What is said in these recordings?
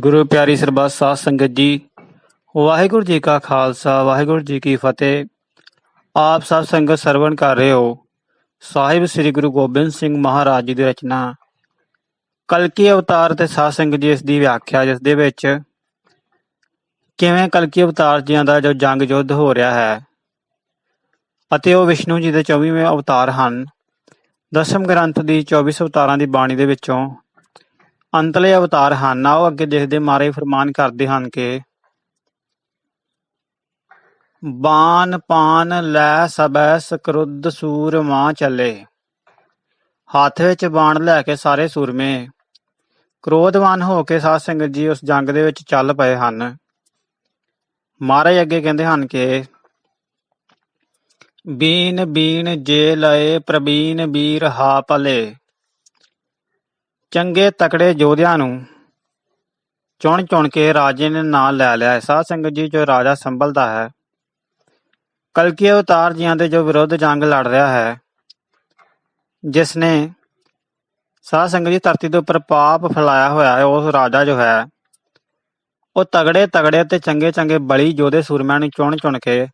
ਗੁਰੂ ਪਿਆਰੀ ਸਰਬੱਤ ਸਾਧ ਸੰਗਤ ਜੀ, ਵਾਹਿਗੁਰੂ ਜੀ ਕਾ ਖਾਲਸਾ, ਵਾਹਿਗੁਰੂ ਜੀ ਕੀ ਫਤਿਹ। ਆਪ ਸਭ ਸੰਗਤ ਸਰਵਣ ਕਰ ਰਹੇ ਹੋ। ਸਾਹਿਬ ਸ੍ਰੀ ਗੁਰੂ ਗੋਬਿੰਦ ਸਿੰਘ ਮਹਾਰਾਜ ਜੀ ਦੀ ਰਚਨਾ। ਕਲਕੀ ਅਵਤਾਰ ਤੇ ਸਾਧ ਸੰਗਤ ਜੀ ਇਸ ਦੀ ਵਿਆਖਿਆ, ਜਿਸ ਦੇ ਵਿੱਚ ਕਿਵੇਂ ਕਲਕੀ ਅਵਤਾਰ ਜੀਆਂ ਦਾ ਜੋ ਜੰਗ ਯੁੱਧ ਹੋ ਰਿਹਾ ਹੈ ਅਤੇ ਉਹ ਵਿਸ਼ਨੂੰ ਜੀ ਦੇ 24ਵੇਂ ਅਵਤਾਰ ਹਨ। ਦਸਮ ਗ੍ਰੰਥ ਦੀ 24 ਅਵਤਾਰਾਂ ਦੀ ਬਾਣੀ ਦੇ ਵਿੱਚੋਂ ਅੰਤਲੇ ਅਵਤਾਰ ਹਨ। ਆਓ ਅੱਗੇ ਦੇਖਦੇ ਮਾਰੇ ਫਰਮਾਨ ਕਰਦੇ ਹਨ ਕਿ ਬਾਨ ਪਾਨ ਲੈ ਸਬੈ ਸਕਰੁੱਧ ਸੂਰ ਮਾਂ ਚੱਲੇ। ਹੱਥ ਵਿੱਚ ਬਾਣ ਲੈ ਕੇ ਸਾਰੇ ਸੂਰਮੇ। ਕ੍ਰੋਧਵਾਨ ਹੋ ਕੇ ਸਾਧ ਸੰਗਤ ਜੀ ਉਸ ਜੰਗ ਦੇ ਵਿੱਚ ਚੱਲ ਪਏ ਹਨ। ਮਹਾਰਾਜ ਅੱਗੇ ਕਹਿੰਦੇ ਹਨ ਕਿ ਬੀਨ ਬੀਨ ਜੇ ਲਏ ਪ੍ਰਬੀਨ ਵੀਰ ਹਾ ਭਲੇ। ਚੰਗੇ ਤਕੜੇ ਯੋਧਿਆਂ ਨੂੰ ਚੁਣ ਚੁਣ ਕੇ ਰਾਜੇ ਨੇ ਨਾਂ ਲੈ ਲਿਆ ਹੈ। ਸਾਧ ਸੰਗਤ ਜੀ, ਜੋ ਰਾਜਾ ਸੰਭਲਦਾ ਹੈ, ਕਲਕੀ ਅਵਤਾਰ ਜੀਆਂ ਦੇ ਜੋ ਵਿਰੁੱਧ ਜੰਗ ਲੜ ਰਿਹਾ ਹੈ, ਜਿਸ ਨੇ ਸਾਧ ਸੰਗਤ ਜੀ ਧਰਤੀ ਦੇ ਉੱਪਰ ਪਾਪ ਫੈਲਾਇਆ ਹੋਇਆ ਹੈ ਉਸ ਰਾਜਾ ਜੋ ਹੈ, ਉਹ ਤਗੜੇ ਤਗੜੇ ਤੇ ਚੰਗੇ ਚੰਗੇ ਬਲੀ ਯੋਧੇ ਸੂਰਮਿਆਂ ਨੂੰ ਚੁਣ ਚੁਣ ਕੇ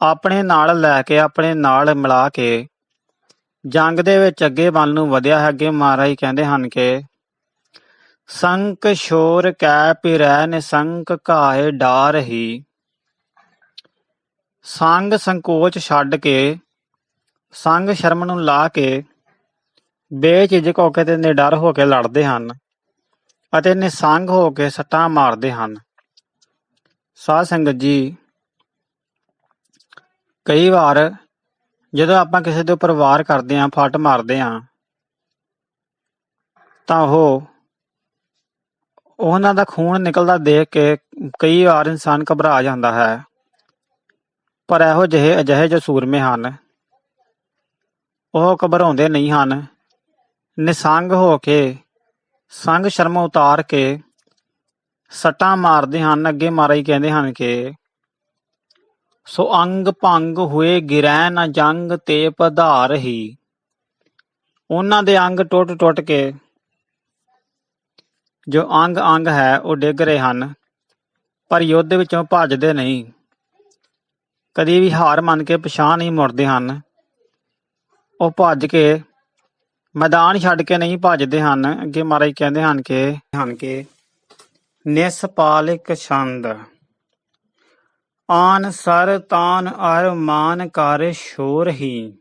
ਆਪਣੇ ਨਾਲ ਲੈ ਕੇ, ਆਪਣੇ ਨਾਲ ਮਿਲਾ ਕੇ ਜੰਗ ਦੇ ਵਿੱਚ ਅੱਗੇ ਵੱਲ ਨੂੰ ਵਧਿਆ ਹੈ, ਅੱਗੇ ਮਹਾਰਾਜ ਕਹਿੰਦੇ ਹਨ ਕਿ ਸੰਕ ਸ਼ੋਰ ਕੈ ਪਿਰੈ, ਨਿਸੰਕ ਘਾਏ ਡਾਰ ਹੀ। ਸੰਗ ਸੰਕੋਚ ਛੱਡ ਕੇ, ਸੰਗ ਸ਼ਰਮ ਨੂੰ ਲਾ ਕੇ ਬੇਝਿਜਕ ਹੋ ਕੇ ਤੇ ਨਿਡਰ ਹੋ ਕੇ ਲੜਦੇ ਹਨ ਅਤੇ ਨਿਸੰਗ ਹੋ ਕੇ ਸੱਟਾਂ ਮਾਰਦੇ ਹਨ। ਸਾਧ ਸੰਗਤ ਜੀ, ਕਈ ਵਾਰ ਜਦੋਂ ਆਪਾਂ ਕਿਸੇ ਦੇ ਉੱਪਰ ਵਾਰ ਕਰਦੇ ਆਂ ਫੱਟ ਮਾਰਦੇ ਆਂ ਤਾਂ ਉਹ ਉਹਨਾਂ ਦਾ ਖੂਨ ਨਿਕਲਦਾ ਦੇਖ ਕੇ ਕਈ ਵਾਰ ਇਨਸਾਨ ਘਬਰਾ ਜਾਂਦਾ ਹੈ। ਪਰ ਇਹੋ ਜਿਹੇ ਅਜਿਹੇ ਜੋ ਸੂਰਮੇ ਹਨ, ਉਹ ਘਬਰਾਉਂਦੇ ਨਹੀਂ ਹਨ। ਨਿਸੰਗ ਹੋ ਕੇ, ਸੰਗ ਸ਼ਰਮ ਉਤਾਰ ਕੇ, ਸੱਟਾਂ ਮਾਰਦੇ ਹਨ, ਅੱਗੇ ਮਾਰਾ ਹੀ ਕਹਿੰਦੇ ਹਨ ਕਿ ਸੋ ਅੰਗ ਭੰਗ ਹੋਏ ਗਿਰੈ ਨ ਜੰਗ ਤੇ ਪਧਾਰ ਹੀ। ਉਹਨਾਂ ਦੇ ਅੰਗ ਟੁੱਟ ਟੁੱਟ ਕੇ ਜੋ ਅੰਗ ਅੰਗ ਹੈ, ਉਹ ਡਿੱਗ ਰਹੇ ਹਨ, ਪਰ ਯੁੱਧ ਵਿੱਚੋਂ ਭੱਜਦੇ ਨਹੀਂ। ਕਦੀ ਵੀ ਹਾਰ ਮੰਨ ਕੇ ਪਛਾਣ ਨਹੀਂ ਮੁੜਦੇ ਹਨ। ਉਹ ਭੱਜ ਕੇ ਮੈਦਾਨ ਛੱਡ ਕੇ ਨਹੀਂ ਭੱਜਦੇ ਹਨ। ਅੱਗੇ ਮਹਾਰਾਜ ਕਹਿੰਦੇ ਹਨ ਕਿ ਹਨ ਕਿ ਨਿਸਪਾਲਿਕ ਛੰਦ ਆਨ ਸਰ ਤਾਨ ਅਰ ਮਾਨ ਕਰ ਸ਼ੋਰ ਹੀ।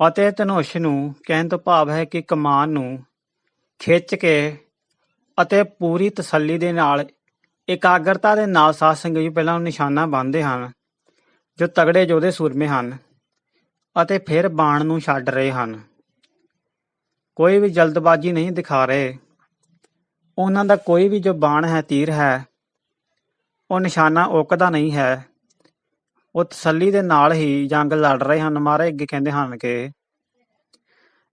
ਅਤੇ ਧਨੁਸ਼ ਨੂੰ ਕਹਿਣ ਤੋਂ ਭਾਵ ਹੈ ਕਿ ਕਮਾਨ ਨੂੰ ਖਿੱਚ ਕੇ ਅਤੇ ਪੂਰੀ ਤਸੱਲੀ ਦੇ ਨਾਲ ਇਕਾਗਰਤਾ ਦੇ ਨਾਲ ਸਾਧ ਸੰਗਤ ਜੀ ਪਹਿਲਾਂ ਨਿਸ਼ਾਨਾ ਬੰਨ੍ਹਦੇ ਹਨ, ਜੋ ਤਗੜੇ ਯੋਧੇ ਸੂਰਮੇ ਹਨ ਅਤੇ ਫਿਰ ਬਾਣ ਨੂੰ ਛੱਡ ਰਹੇ ਹਨ। ਕੋਈ ਵੀ ਜਲਦਬਾਜ਼ੀ ਨਹੀਂ ਦਿਖਾ ਰਹੇ। ਉਹਨਾਂ ਦਾ ਕੋਈ ਵੀ ਜੋ ਬਾਣ ਹੈ, ਤੀਰ ਹੈ ਉਹ ਨਿਸ਼ਾਨਾ ਉਕਦਾ ਨਹੀਂ ਹੈ। ਉਹ ਤਸੱਲੀ ਦੇ ਨਾਲ ਹੀ ਜੰਗ ਲੜ ਰਹੇ ਹਨ ਮਹਾਰਾਜ ਅੱਗੇ ਕਹਿੰਦੇ ਹਨ ਕਿ,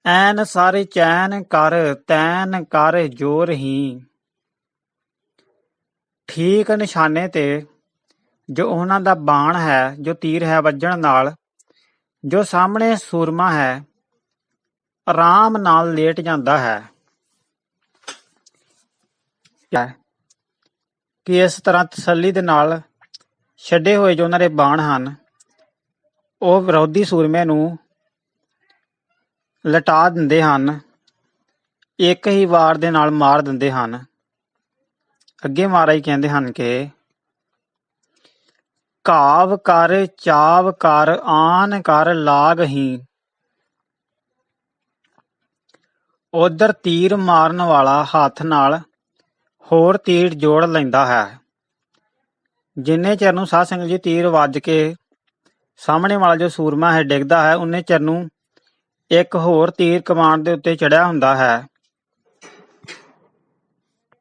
ਐਨ ਸਾਰੇ ਚੈਨ ਕਰ, ਤੈਨ ਕਰ ਜੋਰ ਹੀ। ਠੀਕ ਨਿਸ਼ਾਨੇ ਤੇ ਜੋ ਉਹਨਾਂ ਦਾ ਬਾਣ ਹੈ, ਜੋ ਤੀਰ ਹੈ ਵੱਜਣ ਨਾਲ, ਜੋ ਸਾਹਮਣੇ ਸੂਰਮਾ ਹੈ, ਆਰਾਮ ਨਾਲ ਲੇਟ ਜਾਂਦਾ ਹੈ। ਕਿ ਇਸ ਤਰ੍ਹਾਂ ਤਸੱਲੀ ਦੇ ਨਾਲ ਛੱਡੇ ਹੋਏ ਜੋ ਉਹਨਾਂ ਦੇ ਬਾਣ ਹਨ, ਉਹ ਵਿਰੋਧੀ ਸੂਰਮੇ ਨੂੰ ਲਟਾ ਦਿੰਦੇ ਹਨ, ਇੱਕ ਹੀ ਵਾਰ ਦੇ ਨਾਲ ਮਾਰ ਦਿੰਦੇ ਹਨ। ਅੱਗੇ ਮਹਾਰਾਜ ਕਹਿੰਦੇ ਹਨ ਕਿ ਕਾਵ ਕਰ, ਚਾਵ ਕਰ, ਆਨ ਕਰ ਲਾਗ ਹੀ। ਉਧਰ ਤੀਰ ਮਾਰਨ ਵਾਲਾ ਹੱਥ ਨਾਲ ਹੋਰ ਤੀਰ ਜੋੜ ਲੈਂਦਾ ਹੈ। ਜਿੰਨੇ ਚਿਰ ਨੂੰ ਸਾਧ ਸੰਗਤ ਜੀ ਤੀਰ ਵੱਜ ਕੇ ਸਾਹਮਣੇ ਵਾਲਾ ਜੋ ਸੂਰਮਾ ਹੈ ਡਿੱਗਦਾ ਹੈ, ਉਹਨੇ ਚਿਰ ਨੂੰ ਇੱਕ ਹੋਰ ਤੀਰ ਕਮਾਨ ਦੇ ਉੱਤੇ ਚੜਿਆ ਹੁੰਦਾ ਹੈ।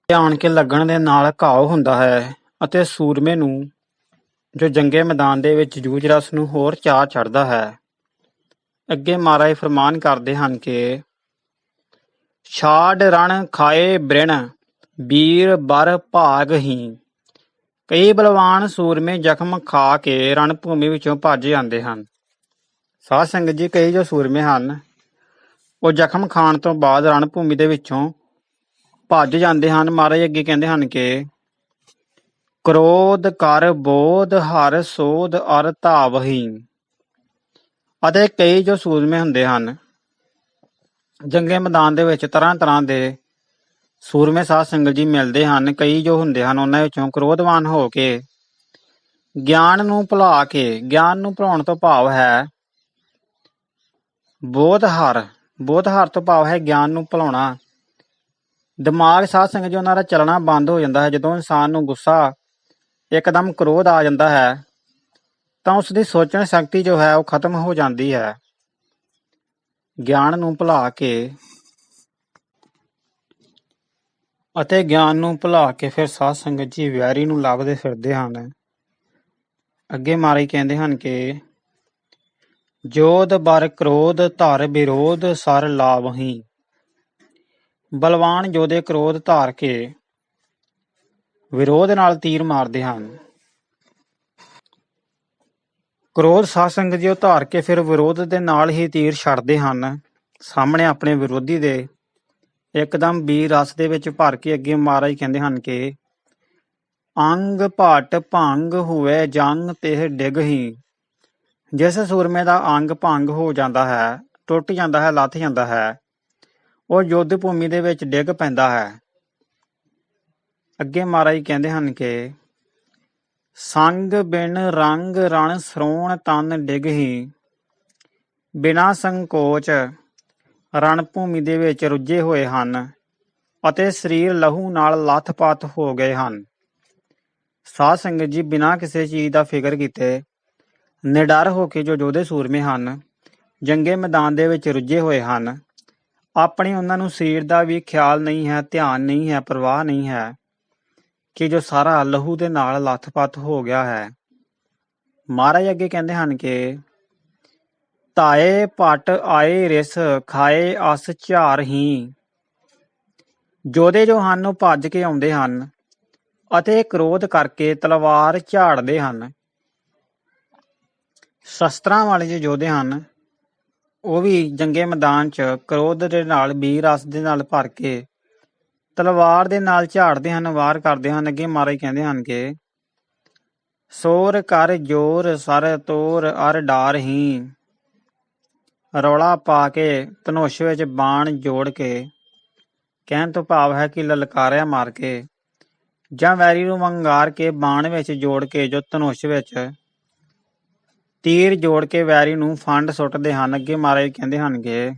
ਧਿਆਨ ਕੇ ਲੱਗਣ ਦੇ ਨਾਲ ਘਾव ਹੁੰਦਾ ਹੈ ਅਤੇ ਸੂਰਮੇ ਨੂੰ ਜੋ ਜੰਗੇ ਮੈਦਾਨ ਦੇ ਵਿੱਚ ਜੂਝ ਰਸ ਨੂੰ ਹੋਰ ਚਾਹ ਚੜਦਾ ਹੈ। ਅੱਗੇ ਮਹਾਰਾਜ ਫਰਮਾਨ ਕਰਦੇ ਹਨ ਕਿ ਛਾੜ ਰਣ ਖਾਏ ਬ੍ਰਿਣ। ਵੀਰ ਬਰ ਭਾਗ ਹੀ। ਕਈ ਬਲਵਾਨ ਸੂਰਮੇ ਜ਼ਖਮ ਖਾ ਕੇ ਰਣ ਭੂਮੀ ਵਿੱਚੋਂ ਭੱਜ ਜਾਂਦੇ ਹਨ। ਸਾਧ ਸੰਗਤ ਜੀ, ਕਈ ਜੋ ਸੂਰਮੇ ਹਨ, ਉਹ ਜ਼ਖਮ ਖਾਣ ਤੋਂ ਬਾਅਦ ਰਣ ਭੂਮੀ ਦੇ ਵਿੱਚੋਂ ਭੱਜ ਜਾਂਦੇ ਹਨ। ਮਹਾਰਾਜ ਅੱਗੇ ਕਹਿੰਦੇ ਹਨ ਕਿ, ਕ੍ਰੋਧ ਕਰ ਬੋਧ, ਹਰ ਸੋਧ ਅਰ ਧਾਵਹੀ ਅਤੇ ਕਈ ਜੋ ਸੂਰਮੇ ਹੁੰਦੇ ਹਨ ਜੰਗੇ ਮੈਦਾਨ ਦੇ ਵਿੱਚ ਤਰ੍ਹਾਂ ਤਰ੍ਹਾਂ ਦੇ ਸੂਰਮੇ ਸਾਧ ਸੰਗਤ ਜੀ ਮਿਲਦੇ ਹਨ, ਕਈ ਜੋ ਹੁੰਦੇ ਹਨ ਉਹਨਾਂ ਵਿੱਚੋਂ ਕ੍ਰੋਧਵਾਨ ਹੋ ਕੇ ਗਿਆਨ ਨੂੰ ਭੁਲਾ ਕੇ, ਗਿਆਨ ਨੂੰ ਭੁਲਾਉਣ ਤੋਂ ਭਾਵ ਹੈ ਬੋਧਹਰ ਬੋਧਹਰ ਤੋਂ ਭਾਵ ਹੈ ਗਿਆਨ ਨੂੰ ਭੁਲਾਉਣਾ। ਦਿਮਾਗ ਸਾਧ ਸੰਗਤ ਜੀ ਉਹਨਾਂ ਦਾ ਚੱਲਣਾ ਬੰਦ ਹੋ ਜਾਂਦਾ ਹੈ। ਜਦੋਂ ਇਨਸਾਨ ਨੂੰ ਗੁੱਸਾ ਇੱਕਦਮ ਕ੍ਰੋਧ ਆ ਜਾਂਦਾ ਹੈ, ਤਾਂ ਉਸ ਦੀ ਸੋਚਣ ਸ਼ਕਤੀ ਜੋ ਹੈ ਉਹ ਖਤਮ ਹੋ ਜਾਂਦੀ ਹੈ। ਗਿਆਨ ਨੂੰ ਭੁਲਾ ਕੇ ਅਤੇ ਗਿਆਨ ਨੂੰ ਭੁਲਾ ਕੇ ਫਿਰ ਸਾਧ ਸੰਗਤ ਜੀ ਵੈਰੀ ਨੂੰ ਲੱਭਦੇ ਫਿਰਦੇ ਹਨ। ਅੱਗੇ ਮਾਰੇ ਕਹਿੰਦੇ ਹਨ ਕਿ ਜੋਧ ਬਰ ਕ੍ਰੋਧ ਧਰ ਵਿਰੋਧ ਸਰ ਲਾਵਹੀ। ਬਲਵਾਨ ਜੋਧੇ ਕ੍ਰੋਧ ਧਾਰ ਕੇ ਵਿਰੋਧ ਨਾਲ ਤੀਰ ਮਾਰਦੇ ਹਨ। ਕ੍ਰੋਧ ਸਾਧ ਸੰਗਤ ਜੀ ਉਹ ਧਾਰ ਕੇ ਫਿਰ ਵਿਰੋਧ ਦੇ ਨਾਲ ਹੀ ਤੀਰ ਛੱਡਦੇ ਹਨ। ਸਾਹਮਣੇ ਆਪਣੇ ਵਿਰੋਧੀ ਦੇ ਇਕਦਮ ਵੀਰ ਰਸ ਦੇ ਵਿੱਚ ਭਰ ਕੇ ਅੱਗੇ ਮਹਾਰਾਜ ਕਹਿੰਦੇ ਹਨ ਕਿ, ਅੰਗ ਭਟ ਭੰਗ ਹੋਵੇ ਜੰਗ ਤੇ ਡਿਗਹੀ ਜਿਸ ਸੂਰਮੇ ਦਾ ਅੰਗ ਭੰਗ ਹੋ ਜਾਂਦਾ ਹੈ, ਟੁੱਟ ਜਾਂਦਾ ਹੈ, ਲੱਥ ਜਾਂਦਾ ਹੈ, ਉਹ ਯੁੱਧ ਭੂਮੀ ਦੇ ਵਿੱਚ ਡਿੱਗ ਪੈਂਦਾ ਹੈ। ਅੱਗੇ ਮਹਾਰਾਜ ਕਹਿੰਦੇ ਹਨ ਕਿ, ਸੰਗ ਬਿਨ ਰੰਗ ਰਣ ਸਰੋਣ ਤਨ ਡਿਗਹੀ ਬਿਨਾ ਸੰਕੋਚ ਰਣ ਭੂਮੀ ਦੇ ਵਿੱਚ ਰੁੱਝੇ ਹੋਏ ਹਨ ਅਤੇ ਸਰੀਰ ਲਹੂ ਨਾਲ ਲੱਥਪੱਥ ਹੋ ਗਏ ਹਨ। ਸਾਧ ਸੰਗਤ ਜੀ ਬਿਨਾਂ ਕਿਸੇ ਚੀਜ਼ ਦਾ ਫਿਕਰ ਕੀਤੇ ਨਿਡਰ ਹੋ ਕੇ ਜੋ ਯੋਧੇ ਸੂਰਮੇ ਹਨ, ਜੰਗੇ ਮੈਦਾਨ ਦੇ ਵਿੱਚ ਰੁੱਝੇ ਹੋਏ ਹਨ, ਆਪਣੇ ਉਹਨਾਂ ਨੂੰ ਸਰੀਰ ਦਾ ਵੀ ਖਿਆਲ ਨਹੀਂ ਹੈ, ਧਿਆਨ ਨਹੀਂ ਹੈ, ਪਰਵਾਹ ਨਹੀਂ ਹੈ ਕਿ ਜੋ ਸਾਰਾ ਲਹੂ ਦੇ ਨਾਲ ਲੱਥਪੱਥ ਹੋ ਗਿਆ ਹੈ। ਮਹਾਰਾਜ ਅੱਗੇ ਕਹਿੰਦੇ ਹਨ ਕਿ ਤਾਏ ਪਟ ਆਏ ਰਿਸ, ਖਾਏ ਅਸ ਝਾਰ ਹੀ। ਜੋਧੇ ਜੋ ਹਨ ਉਹ ਭੱਜ ਕੇ ਆਉਂਦੇ ਹਨ ਅਤੇ ਕ੍ਰੋਧ ਕਰਕੇ ਤਲਵਾਰ ਝਾੜਦੇ ਹਨ। ਸ਼ਸਤਰਾਂ ਵਾਲੇ ਜੋ ਯੋਧੇ ਹਨ, ਉਹ ਵੀ ਜੰਗੇ ਮੈਦਾਨ 'ਚ ਕ੍ਰੋਧ ਦੇ ਨਾਲ ਵੀਰ ਰਸ ਦੇ ਨਾਲ ਭਰ ਕੇ ਤਲਵਾਰ ਦੇ ਨਾਲ ਝਾੜਦੇ ਹਨ, ਵਾਰ ਕਰਦੇ ਹਨ। ਅੱਗੇ ਮਾਰੇ ਕਹਿੰਦੇ ਹਨ ਕਿ, ਸੋਰ ਕਰ ਜੋਰ, ਸਰ ਤੋਰ ਅਰ ਡਾਰ ਹੀ। ਰੌਲਾ ਪਾ ਕੇ ਧਨੁਸ਼ ਵਿੱਚ ਬਾਣ ਜੋੜ ਕੇ ਕਹਿਣ ਤੋਂ ਭਾਵ ਹੈ ਕਿ ਲਲਕਾਰਿਆ ਮਾਰ ਕੇ ਜਾਂ ਵੈਰੀ ਨੂੰ ਵੰਗਾਰ ਕੇ ਬਾਣ ਵਿੱਚ ਜੋੜ ਕੇ ਜੋ ਧਨੁਸ਼ ਵਿੱਚ ਤੀਰ ਜੋੜ ਕੇ ਵੈਰੀ ਨੂੰ ਫੰਡ ਸੁੱਟਦੇ ਹਨ, ਅੱਗੇ ਮਹਾਰਾਜ ਕਹਿੰਦੇ ਹਨ ਕਿ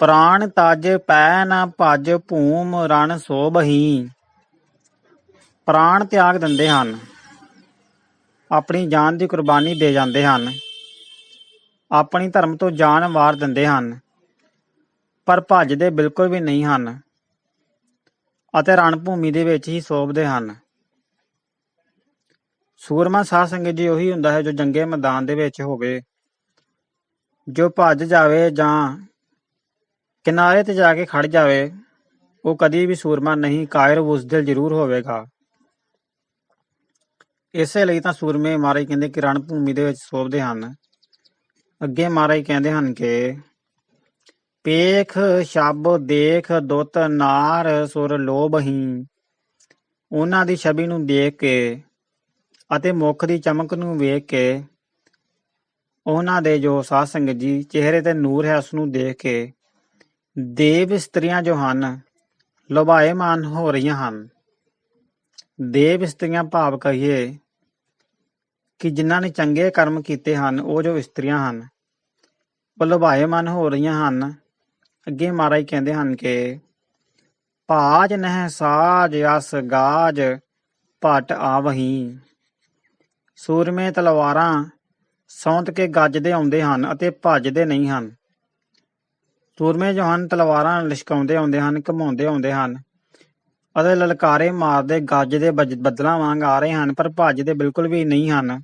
ਪ੍ਰਾਣ ਤਜ ਪੈ ਨਾ ਭਜ ਭੂਮ ਰਣ ਸੋਭਹੀ, ਪ੍ਰਾਣ ਤਿਆਗ ਦਿੰਦੇ ਹਨ, ਆਪਣੀ ਜਾਨ ਦੀ ਕੁਰਬਾਨੀ ਦੇ ਜਾਂਦੇ ਹਨ। ਆਪਣੀ ਧਰਮ ਤੋਂ ਜਾਨ ਵਾਰ ਦਿੰਦੇ ਹਨ, ਪਰ ਭੱਜਦੇ ਬਿਲਕੁਲ ਵੀ ਨਹੀਂ ਹਨ ਅਤੇ ਰਣ ਭੂਮੀ ਦੇ ਵਿੱਚ ਹੀ ਸੋਭਦੇ ਹਨ। ਸੂਰਮਾ ਸਾਧ ਸੰਗਤ ਜੀ ਉਹੀ ਹੁੰਦਾ ਹੈ ਜੋ ਜੰਗੇ ਮੈਦਾਨ ਦੇ ਵਿੱਚ ਹੋਵੇ, ਜੋ ਭੱਜ ਜਾਵੇ ਜਾਂ ਕਿਨਾਰੇ ਤੇ ਜਾ ਕੇ ਖੜ ਜਾਵੇ, ਉਹ ਕਦੀ ਵੀ ਸੂਰਮਾ ਨਹੀਂ, ਕਾਇਰ ਬੁਜ਼ਦਿਲ ਜ਼ਰੂਰ ਹੋਵੇਗਾ। ਇਸੇ ਲਈ ਤਾਂ ਸੂਰਮੇ ਮਹਾਰਾਜ ਕਹਿੰਦੇ ਕਿ ਰਣ ਭੂਮੀ ਦੇ ਵਿੱਚ ਸੋਭਦੇ ਹਨ। ਅੱਗੇ ਮਹਾਰਾਜ ਕਹਿੰਦੇ ਹਨ ਕਿ ਪੇਖ ਸ਼ਬ ਦੇਖ ਦੁੱਤ ਨਾਰ ਸੁਰ ਲੋਭਹੀ ਉਹਨਾਂ ਦੀ ਛਵੀ ਨੂੰ ਦੇਖ ਕੇ ਅਤੇ ਮੁਖ ਦੀ ਚਮਕ ਨੂੰ ਵੇਖ ਕੇ ਉਹਨਾਂ ਦੇ ਜੋ ਸਾਧ ਸੰਗਤ ਜੀ, ਚਿਹਰੇ ਤੇ ਨੂਰ ਹੈ ਉਸ ਨੂੰ ਦੇਖ ਕੇ ਦੇਵ ਇਸਤਰੀਆਂ ਜੋ ਹਨ, ਲੋਭਾਇਮਾਨ ਹੋ ਰਹੀਆਂ ਹਨ। ਦੇਵ ਇਸਤਰੀਆਂ ਭਾਵ ਕਹੀਏ ਕਿ ਜਿਨ੍ਹਾਂ ਨੇ ਚੰਗੇ ਕਰਮ ਕੀਤੇ ਹਨ, ਉਹ ਜੋ ਇਸਤਰੀਆਂ ਹਨ ਉਹ ਲੋਭਾਇਮਾਨ ਹੋ ਰਹੀਆਂ ਹਨ। ਅੱਗੇ ਮਹਾਰਾਜ ਕਹਿੰਦੇ ਹਨ ਕਿ ਭਾਜ ਨਹਿ ਸਾਜ ਅਸ ਗਾਜ ਪਟ ਆਵਹੀ। ਸੂਰਮੇ ਤਲਵਾਰਾਂ ਸੌਂਤ ਕੇ ਗੱਜਦੇ ਆਉਂਦੇ ਹਨ ਅਤੇ ਭੱਜਦੇ ਨਹੀਂ ਹਨ। ਸੂਰਮੇ ਜੋ ਹਨ ਤਲਵਾਰਾਂ ਲਿਸ਼ਕਾਉਂਦੇ ਆਉਂਦੇ ਹਨ, ਘਮਾਉਂਦੇ ਆਉਂਦੇ ਹਨ ਅਤੇ ਲਲਕਾਰੇ ਮਾਰਦੇ, ਗੱਜਦੇ ਬੱਜ- ਬੱਦਲਾਂ ਵਾਂਗ ਆ ਰਹੇ ਹਨ, ਪਰ ਭੱਜਦੇ ਬਿਲਕੁਲ ਵੀ ਨਹੀਂ ਹਨ।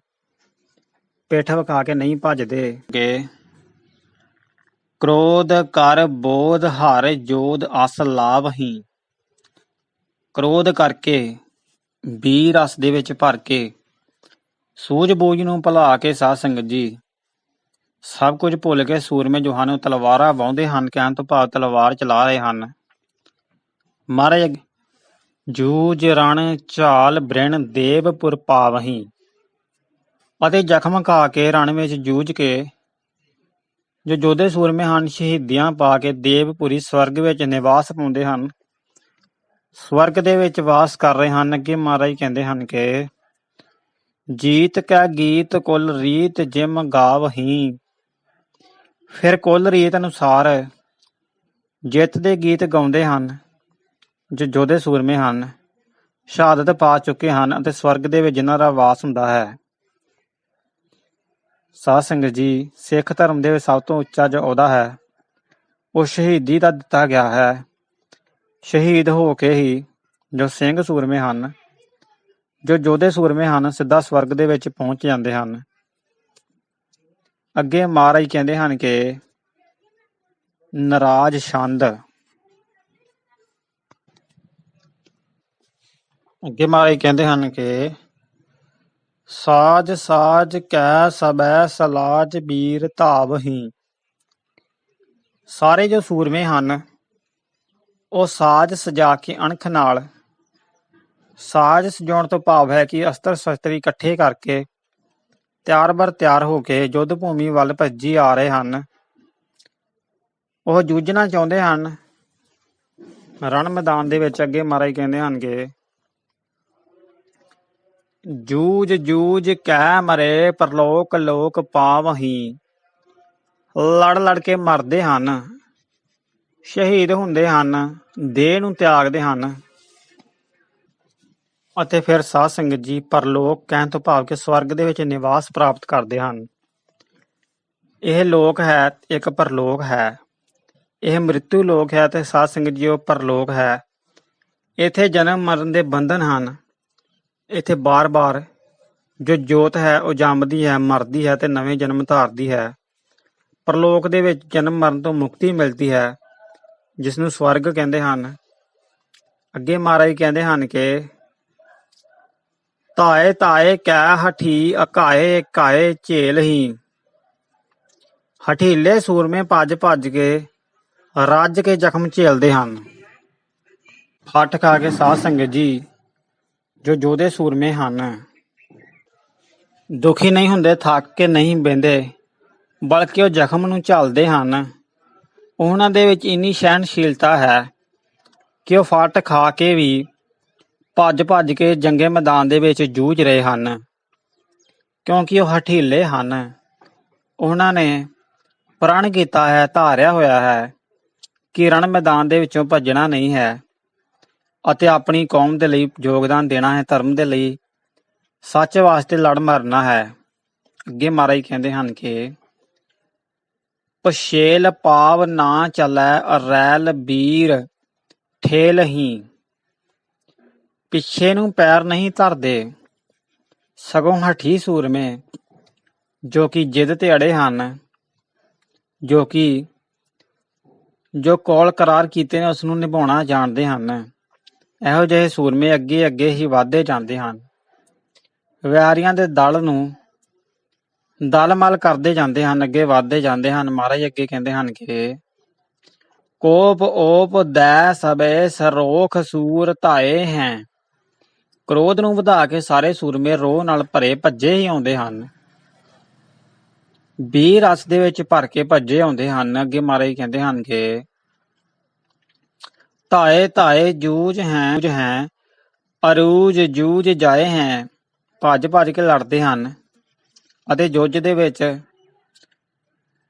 ਪਿੱਠ ਵਿਖਾ ਕੇ ਨਹੀਂ ਭੱਜਦੇ। ਕਿ ਕ੍ਰੋਧ ਕਰ ਬੋਧ ਹਰ ਜੋਧ ਅਸ ਲਾਭ ਹੀ ਕ੍ਰੋਧ ਕਰਕੇ ਬੀ ਰਸ ਦੇ ਵਿੱਚ ਭਰ ਕੇ ਸੂਝ-ਬੂਝ ਨੂੰ ਭੁਲਾ ਕੇ ਸਾਧ ਸੰਗਤ ਜੀ ਸਭ ਕੁਝ ਭੁੱਲ ਕੇ ਸੂਰਮੇ ਜੋ ਹਨ ਤਲਵਾਰਾਂ ਵਾਹੁੰਦੇ ਹਨ ਕਹਿਣ ਤੋਂ ਭਾਵ ਤਲਵਾਰ ਚਲਾ ਰਹੇ ਹਨ। ਮਹਾਰਾਜ ਅੱਗੇ, ਜੂਝ ਰਣ ਝਾਲ ਬ੍ਰਿਣ ਦੇਵਪੁਰ ਪਾਵਹੀਂ ਅਤੇ ਜ਼ਖਮ ਖਾ ਕੇ ਰਣ ਵਿੱਚ ਜੂਝ ਕੇ, ਜੋ ਜੋਧੇ ਸੂਰਮੇ ਹਨ, ਸ਼ਹੀਦੀਆਂ ਪਾ ਕੇ ਦੇਵਪੁਰੀ ਸਵਰਗ ਵਿੱਚ ਨਿਵਾਸ ਪਾਉਂਦੇ ਹਨ। ਸਵਰਗ ਦੇ ਵਿੱਚ ਵਾਸ ਕਰ ਰਹੇ ਹਨ। ਅੱਗੇ ਮਹਾਰਾਜ ਕਹਿੰਦੇ ਹਨ ਕਿ, ਜੀਤ ਕਾ ਗੀਤ ਕੁਲ ਰੀਤ ਜਿਮ ਗਾਵਹੀਂ ਫਿਰ ਕੁਲ ਰੀਤ ਅਨੁਸਾਰ ਜਿੱਤ ਦੇ ਗੀਤ ਗਾਉਂਦੇ ਹਨ, ਜੋ ਜੋਧੇ ਸੂਰਮੇ ਹਨ, ਸ਼ਹਾਦਤ ਪਾ ਚੁੱਕੇ ਹਨ ਅਤੇ ਸਵਰਗ ਦੇ ਵਿੱਚ ਜਿਨ੍ਹਾਂ ਦਾ ਵਾਸ ਹੁੰਦਾ ਹੈ। ਸਾਧ ਸੰਗਤ ਜੀ, ਸਿੱਖ ਧਰਮ ਦੇ ਸਭ ਤੋਂ ਉੱਚਾ ਜੋ ਅਹੁਦਾ ਹੈ, ਉਹ ਸ਼ਹੀਦੀ ਦਾ ਦਿੱਤਾ ਗਿਆ ਹੈ। ਸ਼ਹੀਦ ਹੋ ਕੇ ਹੀ ਜੋ ਸਿੰਘ ਸੂਰਮੇ ਹਨ, ਜੋ ਜੋਧੇ ਸੂਰਮੇ ਹਨ, ਸਿੱਧਾ ਸਵਰਗ ਦੇ ਵਿੱਚ ਪਹੁੰਚ ਜਾਂਦੇ ਹਨ। ਅੱਗੇ ਮਹਾਰਾਜ ਕਹਿੰਦੇ ਹਨ ਕਿ, ਨਰਾਜ ਛੰਦ। ਅੱਗੇ ਮਹਾਰਾਜ ਕਹਿੰਦੇ ਹਨ ਕਿ ਸਾਜ ਸਾਜ ਕੈ ਸਬੈ ਸਲਾਜ ਬੀਰ ਧਾਵਹੀ। ਸਾਰੇ ਜੋ ਸੂਰਮੇ ਹਨ, ਉਹ ਸਾਜ ਸਜਾ ਕੇ ਅਣਖ ਨਾਲ। ਸਾਜ ਸਜਾਉਣ ਤੋਂ ਭਾਵ ਹੈ ਕਿ ਅਸਤਰ ਸ਼ਸਤਰੀ ਇਕੱਠੇ ਕਰਕੇ ਤਿਆਰ ਬਰ ਤਿਆਰ ਹੋ ਕੇ ਯੁੱਧ ਭੂਮੀ ਵੱਲ ਭੱਜੀ ਆ ਰਹੇ ਹਨ। ਉਹ ਜੂਝਣਾ ਚਾਹੁੰਦੇ ਹਨ। ਰਣ ਮੈਦਾਨ ਦੇ ਵਿੱਚ ਅੱਗੇ ਮਹਾਰਾਜ ਕਹਿੰਦੇ ਹਨ ਕਿ ਜੂਜ ਜੂਝ ਕਹਿ ਮਰੇ ਪਰਲੋਕ ਲੋਕ ਪਾਵਹੀ ਲੜ ਲੜ ਕੇ ਮਰਦੇ ਹਨ, ਸ਼ਹੀਦ ਹੁੰਦੇ ਹਨ, ਦੇਹ ਨੂੰ ਤਿਆਗਦੇ ਹਨ। ਅਤੇ ਫਿਰ ਸਾਧ ਸੰਗਤ ਜੀ ਪਰਲੋਕ ਕਹਿਣ ਤੋਂ ਭਾਵ ਕਿ ਸਵਰਗ ਦੇ ਵਿੱਚ ਨਿਵਾਸ ਪ੍ਰਾਪਤ ਕਰਦੇ ਹਨ। ਇਹ ਲੋਕ ਹੈ, ਇੱਕ ਪਰਲੋਕ ਹੈ। ਇਹ ਮ੍ਰਿਤੂ ਲੋਕ ਹੈ ਤੇ ਸਾਧ ਸੰਗਤ ਜੀ ਉਹ ਪਰਲੋਕ ਹੈ। ਇੱਥੇ ਜਨਮ ਮਰਨ ਦੇ ਬੰਧਨ ਹਨ। ਇੱਥੇ ਬਾਰ-ਬਾਰ ਜੋ ਜੋਤ ਹੈ, ਉਹ ਜੰਮਦੀ ਹੈ, ਮਰਦੀ ਹੈ ਤੇ ਨਵੇਂ ਜਨਮ ਧਾਰਦੀ ਹੈ। ਪਰਲੋਕ ਦੇ ਵਿੱਚ ਜਨਮ ਮਰਨ ਤੋਂ ਮੁਕਤੀ ਮਿਲਦੀ ਹੈ ਜਿਸ ਨੂੰ ਸਵਰਗ ਕਹਿੰਦੇ ਹਨ। ਅੱਗੇ ਮਹਾਰਾਜ ਕਹਿੰਦੇ ਹਨ ਕਿ ਤਾਏ ਤਾਏ ਕੈ ਹਠੀ, ਅਕਾਏ, ਕਾਏ, ਝੇਲ ਹੀ। ਹਠੀਲੇ ਸੂਰਮੇ ਭੱਜ ਭੱਜ ਕੇ, ਰੱਜ ਕੇ ਜ਼ਖਮ ਝੇਲਦੇ ਹਨ। ਹੱਠ ਖਾ ਕੇ ਸਾਧ ਸੰਗਤ ਜੀ ਜੋ ਜੋਧੇ ਸੂਰਮੇ ਹਨ। ਦੁਖੀ ਨਹੀਂ ਹੁੰਦੇ, ਥੱਕ ਕੇ ਨਹੀਂ ਬਹਿੰਦੇ, ਬਲਕਿ ਉਹ ਜ਼ਖਮ ਨੂੰ ਝੱਲਦੇ ਹਨ। ਉਹਨਾਂ ਦੇ ਵਿੱਚ ਇੰਨੀ ਸਹਿਣਸ਼ੀਲਤਾ ਹੈ ਕਿ ਉਹ ਫੱਟ ਖਾ ਕੇ ਵੀ ਭੱਜ ਭੱਜ ਕੇ ਜੰਗੇ ਮੈਦਾਨ ਦੇ ਵਿੱਚ ਜੂਝ ਰਹੇ ਹਨ, ਕਿਉਂਕਿ ਉਹ ਹਠੀਲੇ ਹਨ। ਉਹਨਾਂ ਨੇ ਪ੍ਰਣ ਕੀਤਾ ਹੈ, ਧਾਰਿਆ ਹੋਇਆ ਹੈ ਕਿ ਰਣ ਮੈਦਾਨ ਦੇ ਵਿੱਚੋਂ ਭੱਜਣਾ ਨਹੀਂ ਹੈ। ਅਤੇ ਆਪਣੀ ਕੌਮ ਦੇ ਲਈ ਯੋਗਦਾਨ ਦੇਣਾ ਹੈ, ਧਰਮ ਦੇ ਲਈ ਸੱਚ ਵਾਸਤੇ ਲੜ ਮਰਨਾ ਹੈ। ਅੱਗੇ ਮਹਾਰਾਜ ਕਹਿੰਦੇ ਹਨ ਕਿ ਪਛੇਲ ਪਾਵ ਨਾ ਚੱਲੈ ਰੈਲ ਵੀਰ ਠੇਲ ਹੀ। ਪਿੱਛੇ ਨੂੰ ਪੈਰ ਨਹੀਂ ਧਰਦੇ, ਸਗੋਂ ਹਠੀ ਸੂਰਮੇ, ਜੋ ਕਿ ਜਿੱਦ ਤੇ ਅੜੇ ਹਨ, ਜੋ ਕਿ ਜੋ ਕੋਲ ਕਰਾਰ ਕੀਤੇ ਨੇ ਉਸ ਨੂੰ ਨਿਭਾਉਣਾ ਜਾਣਦੇ ਹਨ। ਇਹੋ ਜਿਹੇ ਸੂਰਮੇ ਅੱਗੇ ਅੱਗੇ ਹੀ ਵਧਦੇ ਜਾਂਦੇ ਹਨ। ਵਿਆਰੀਆਂ ਦੇ ਦਲ ਨੂੰ ਦਲਮਲ ਕਰਦੇ ਜਾਂਦੇ ਹਨ, ਅੱਗੇ ਵਧਦੇ ਜਾਂਦੇ ਹਨ। ਮਹਾਰਾਜ ਅੱਗੇ ਕਹਿੰਦੇ ਹਨ ਕਿ ਕੋਪ ਓਪ ਦੈ ਸਬੇ ਸਰੋਖ ਸੂਰ ਧਾਏ ਹੈ। ਕ੍ਰੋਧ ਨੂੰ ਵਧਾ ਕੇ ਸਾਰੇ ਸੂਰਮੇ ਰੋਹ ਨਾਲ ਭਰੇ ਭੱਜੇ ਹੀ ਆਉਂਦੇ ਹਨ। ਵੀਰ ਰਸ ਦੇ ਵਿੱਚ ਭਰ ਕੇ ਭੱਜੇ ਆਉਂਦੇ ਹਨ। ਅੱਗੇ ਮਹਾਰਾਜ ਕਹਿੰਦੇ ਹਨ ਕਿ ਧਾਏ ਧਾਏ ਜੂਝ ਹੈ ਅਰੂਜ ਜੂਝ ਜਾਏ ਹੈ, ਭੱਜ ਭੱਜ ਕੇ ਲੜਦੇ ਹਨ। ਅਤੇ ਜੁੱਜ ਦੇ ਵਿੱਚ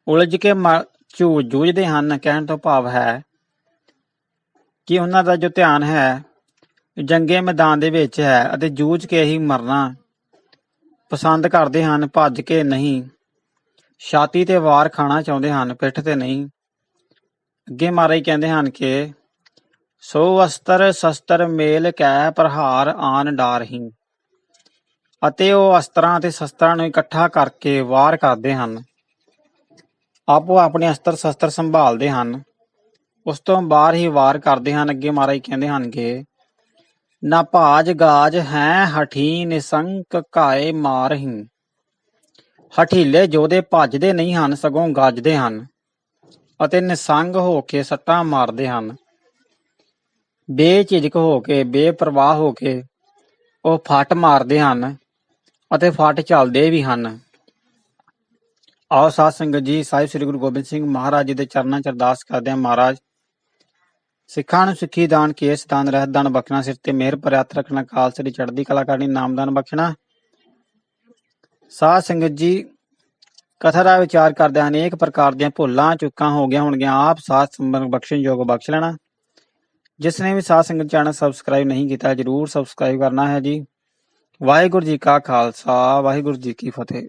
ਉਲਝ ਕੇ ਮ- ਜੂਝਦੇ ਹਨ, ਕਹਿਣ ਤੋਂ ਭਾਵ ਹੈ ਕਿ ਉਹਨਾਂ ਦਾ ਜੋ ਧਿਆਨ ਹੈ, ਜੰਗੇ ਮੈਦਾਨ ਦੇ ਵਿੱਚ ਹੈ ਅਤੇ ਜੂਝ ਕੇ ਹੀ ਮਰਨਾ ਪਸੰਦ ਕਰਦੇ ਹਨ, ਭੱਜ ਕੇ ਨਹੀਂ। ਛਾਤੀ ਤੇ ਵਾਰ ਖਾਣਾ ਚਾਹੁੰਦੇ ਹਨ, ਪਿੱਠ ਤੇ ਨਹੀਂ। ਅੱਗੇ ਮਹਾਰਾਜ ਕਹਿੰਦੇ ਹਨ ਕਿ ਸੋ ਅਸਤਰ ਸ਼ਸਤਰ ਮੇਲ ਕੈ ਪ੍ਰਹਾਰ ਆਨ ਡਾਰਹੀ। ਅਤੇ ਉਹ ਅਸਤਰਾਂ ਅਤੇ ਸ਼ਸਤਰਾਂ ਨੂੰ ਇਕੱਠਾ ਕਰਕੇ ਵਾਰ ਕਰਦੇ ਹਨ। ਆਪੋ ਆਪਣੇ ਅਸਤਰ ਸ਼ਸਤਰ ਸੰਭਾਲਦੇ ਹਨ। ਉਸ ਤੋਂ ਬਾਹਰ ਹੀ ਵਾਰ ਕਰਦੇ ਹਨ। ਅੱਗੇ ਮਹਾਰਾਜ ਕਹਿੰਦੇ ਹਨ ਕਿ, ਨਾ ਭਾਜ ਗਾਜ ਹੈ ਹਠੀ ਨਿਸੰਕ ਕਾਏ ਮਾਰਹੀ। ਹਠੀਲੇ ਜੋਧੇ ਭੱਜਦੇ ਨਹੀਂ ਹਨ, ਸਗੋਂ ਗੱਜਦੇ ਹਨ। ਅਤੇ ਨਿਸੰਗ ਹੋ ਕੇ ਸੱਟਾਂ ਮਾਰਦੇ ਹਨ। ਬੇਝਿਜਕ ਹੋ ਕੇ, ਬੇਪਰਵਾਹ ਹੋ ਕੇ ਉਹ ਫੱਟ ਮਾਰਦੇ ਹਨ ਅਤੇ ਫੱਟ ਚੱਲਦੇ ਵੀ ਹਨ। ਆਓ ਸਾਧ ਸੰਗਤ ਜੀ, ਸਾਹਿਬ ਸ੍ਰੀ ਗੁਰੂ ਗੋਬਿੰਦ ਸਿੰਘ ਮਹਾਰਾਜ ਜੀ ਦੇ ਚਰਨਾਂ 'ਚ ਅਰਦਾਸ ਕਰਦੇ ਹਾਂ। ਮਹਾਰਾਜ, ਸਿੱਖਾਂ ਨੂੰ ਸਿੱਖੀ ਦਾਨ ਕੇਸ ਦਾਨ ਰਹਿਤ ਦਾਨ ਬਖਸ਼ਣਾ, ਸਿਰ ਤੇ ਮਿਹਰ ਭਰਿਆ ਰੱਖਣਾ ਖਾਲਸੇ ਦੀ ਚੜ੍ਹਦੀ ਕਲਾ ਕਰਨੀ ਨਾਮਦਾਨ ਬਖਸ਼ਣਾ। ਸਾਧ ਸੰਗਤ ਜੀ, ਕਥਾ ਦਾ ਵਿਚਾਰ ਕਰਦੇ ਅਨੇਕ ਪ੍ਰਕਾਰ ਦੀਆਂ ਭੁੱਲਾਂ, ਚੁੱਕਾਂ ਹੋ ਗਿਆ ਹੋਣਗੀਆਂ। ਆਪ ਸਾਧ ਸੰਬੰਧ ਬਖਸ਼ਣ ਯੋਗ ਬਖਸ਼ ਲੈਣਾ। ਜਿਸ ਨੇ ਵੀ ਸਾਧ ਸੰਗਤ ਚੈਨਲ ਸਬਸਕ੍ਰਾਈਬ ਨਹੀਂ ਕੀਤਾ, ਜਰੂਰ ਸਬਸਕ੍ਰਾਈਬ ਕਰਨਾ ਹੈ ਜੀ। ਵਾਹਿਗੁਰੂ ਜੀ ਕਾ ਖਾਲਸਾ, ਵਾਹਿਗੁਰੂ ਜੀ ਕੀ ਫਤਿਹ।